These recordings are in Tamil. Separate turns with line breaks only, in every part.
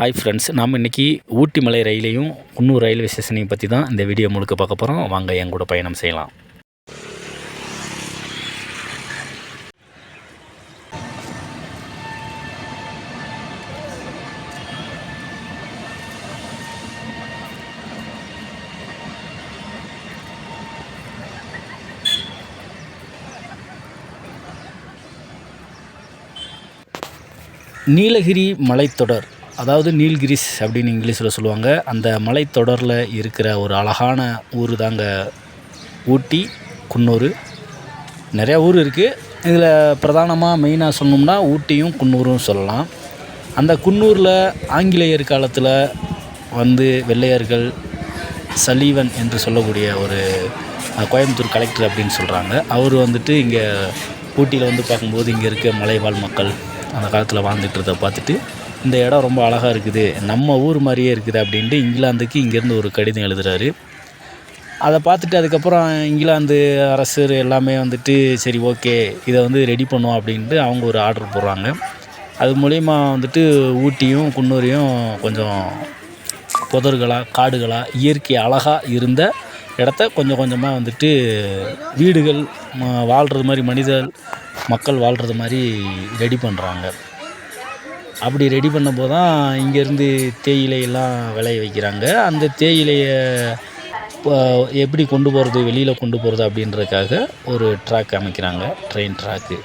ஹாய் ஃப்ரெண்ட்ஸ் நாம் இன்றைக்கி ஊட்டி மலை ரயிலையும் குன்னூர் ரயில்வே ஸ்டேஷனையும் பற்றி தான் இந்த வீடியோ முழுக்க பார்க்க போகிறோம் வாங்க என் கூட பயணம் செய்யலாம். நீலகிரி மலைத்தொடர். அதாவது நீல்கிரிஸ் அப்படின்னு இங்கிலீஷில் சொல்லுவாங்க. அந்த மலைத்தொடரில் இருக்கிற ஒரு அழகான ஊர் தாங்க ஊட்டி குன்னூர். நிறையா ஊர் இருக்குது இதில் பிரதானமாக மெயினாக சொன்னோம்னா ஊட்டியும் குன்னூரும் சொல்லலாம். அந்த குன்னூரில் ஆங்கிலேயர் காலத்தில் வந்து வெள்ளையர்கள் சலீவன் என்று சொல்லக்கூடிய ஒரு கோயம்புத்தூர் கலெக்டர் அப்படின்னு சொல்கிறாங்க. அவர் வந்துட்டு இங்கே ஊட்டியில் வந்து பார்க்கும்போது இங்கே இருக்க மலைவாழ் மக்கள் அந்த காலத்தில் வாழ்ந்துட்டுருத பார்த்துட்டு இந்த இடம் ரொம்ப அழகாக இருக்குது. நம்ம ஊர் மாதிரியே இருக்குது அப்படின்ட்டு இங்கிலாந்துக்கு இங்கேருந்து ஒரு கடிதம் எழுதுறாரு. அதை பார்த்துட்டு அதுக்கப்புறம் இங்கிலாந்து அரசர் எல்லாமே வந்துட்டு சரி ஓகே இதை வந்து ரெடி பண்ணுவோம் அப்படின்ட்டு அவங்க ஒரு ஆர்டர் போடுறாங்க. அது மூலிமா வந்துட்டு ஊட்டியும் குன்னூரையும் கொஞ்சம் புதர்களாக காடுகளாக இயற்கை அழகாக இருந்த இடத்த கொஞ்சம் கொஞ்சமாக வந்துட்டு வீடுகள் வாழ்கிறது மாதிரி மனிதர் மக்கள் வாழ்கிறது மாதிரி ரெடி பண்ணுறாங்க அப்படி ரெடி பண்ணும்போது தான் இங்கேருந்து தேயிலையெல்லாம் விளைய வைக்கிறாங்க. அந்த தேயிலையை இப்போ எப்படி கொண்டு போகிறது வெளியில் கொண்டு போகிறது அப்படின்றதுக்காக ஒரு ட்ராக் அமைக்கிறாங்க. Train track.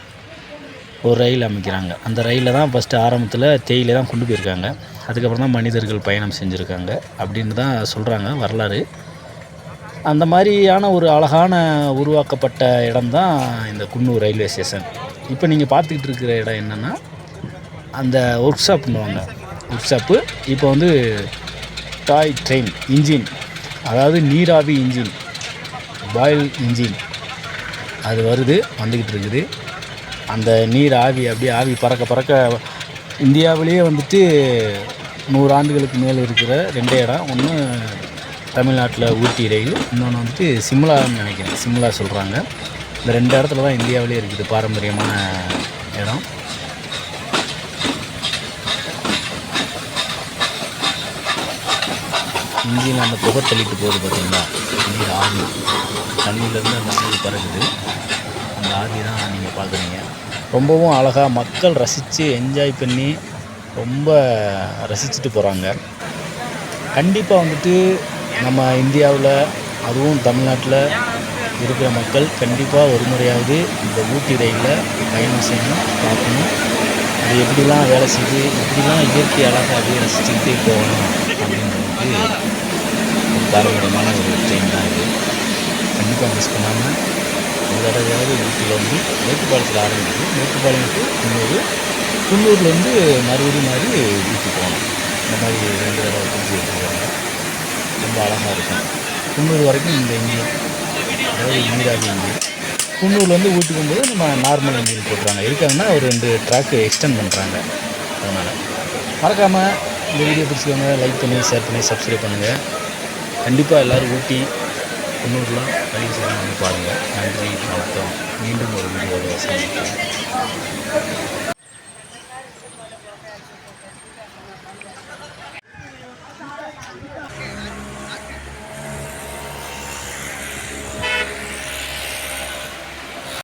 ஒரு ரயில் அமைக்கிறாங்க. அந்த ரயிலில் தான் ஃபஸ்ட்டு ஆரம்பத்தில் தேயிலை தான் கொண்டு போயிருக்காங்க. அதுக்கப்புறம் தான் மனிதர்கள் பயணம் செஞ்சுருக்காங்க அப்படின்னு தான் சொல்கிறாங்க வரலாறு. அந்த மாதிரியான ஒரு அழகான உருவாக்கப்பட்ட இடம் தான் இந்த குன்னூர் ரயில்வே ஸ்டேஷன். இப்போ நீங்கள் பார்த்துக்கிட்டு இருக்கிற இடம் என்னென்னா அந்த ஒர்க் ஷாப் பண்ணுவாங்க. ஒர்க் ஷாப்பு இப்போ வந்து டாய் ட்ரெயின் இன்ஜின் அதாவது நீராவி இன்ஜின் பாயில் இன்ஜின் அது வருது வந்துக்கிட்டு இருக்குது. அந்த நீர் ஆவி அப்படியே ஆவி பறக்க பறக்க இந்தியாவிலேயே வந்துட்டு நூறு ஆண்டுகளுக்கு மேலே இருக்கிற ரெண்டே இடம். ஒன்று தமிழ்நாட்டில் ஊட்டி ரயில் இன்னொன்று வந்துட்டு சிம்லான்னு நினைக்கிறேன். சிம்லா சொல்கிறாங்க இந்த ரெண்டு இடத்துல தான் இந்தியாவிலே இருக்குது பாரம்பரியமான இடம். இன்ஜின் அந்த புகை தள்ளிட்டு போகுது பார்த்தீங்களா நீர் ஆவி. தண்ணியிலேருந்து அந்த ஆவி பறகுது அந்த ஆவி தான் நீங்கள் பார்க்குறீங்க. ரொம்பவும் அழகாக மக்கள் ரசித்து என்ஜாய் பண்ணி ரொம்ப ரசிச்சுட்டு போகிறாங்க கண்டிப்பாக வந்துட்டு நம்ம இந்தியாவில் அதுவும் தமிழ்நாட்டில் இருக்கிற மக்கள் கண்டிப்பாக ஒரு முறையாவது இந்த ஊட்டி ரயிலில் பயணம் செய்யணும் பார்க்கணும். அது எப்படிலாம் வேலை செய்யுது எப்படிலாம் இயற்கை அழகாக அப்படியே ரசிச்சுக்கிட்டே போகணும் அப்படின்னு ஒரு தாராளமான ஒரு ட்ரெயின் தான் இது. கண்டிப்பாக மிஸ் பண்ணாமல் ஒரு தடவையாவது ஊட்டியில் வந்து மேட்டுப்பாளையத்தில் ஆரம்பிக்குது மேட்டுப்பாளையம் டு குன்னூர். குன்னூர்லேருந்து மறுபடியும் மாதிரி ஊட்டி போகணும். இந்த மாதிரி ரெண்டு தடவை பிடிச்சி வச்சுருக்காங்க ரொம்ப அழகாக இருக்கும். குன்னூர் வரைக்கும் இந்த இங்கே அதாவது நீராக இங்கே குன்னூர்லேருந்து ஊட்டி போகும்போது நம்ம நார்மல் இன்ஜின் போட்டுறாங்க. இருக்காங்கன்னா ஒரு ரெண்டு ட்ராக்கு எக்ஸ்டெண்ட் பண்ணுறாங்க அதனால். மறக்காமல் இந்த வீடியோ பிடிச்சிக்கோங்க லைக் பண்ணி ஷேர் பண்ணி சப்ஸ்கிரைப் பண்ணுங்கள் கண்டிப்பாக எல்லோரும் ஊட்டி குன்னூர்லாம் கல்வி சேரம் வந்து பாருங்கள் நன்றி வணக்கம். மீண்டும் ஒரு வீடியோவை சந்திக்கிறேன்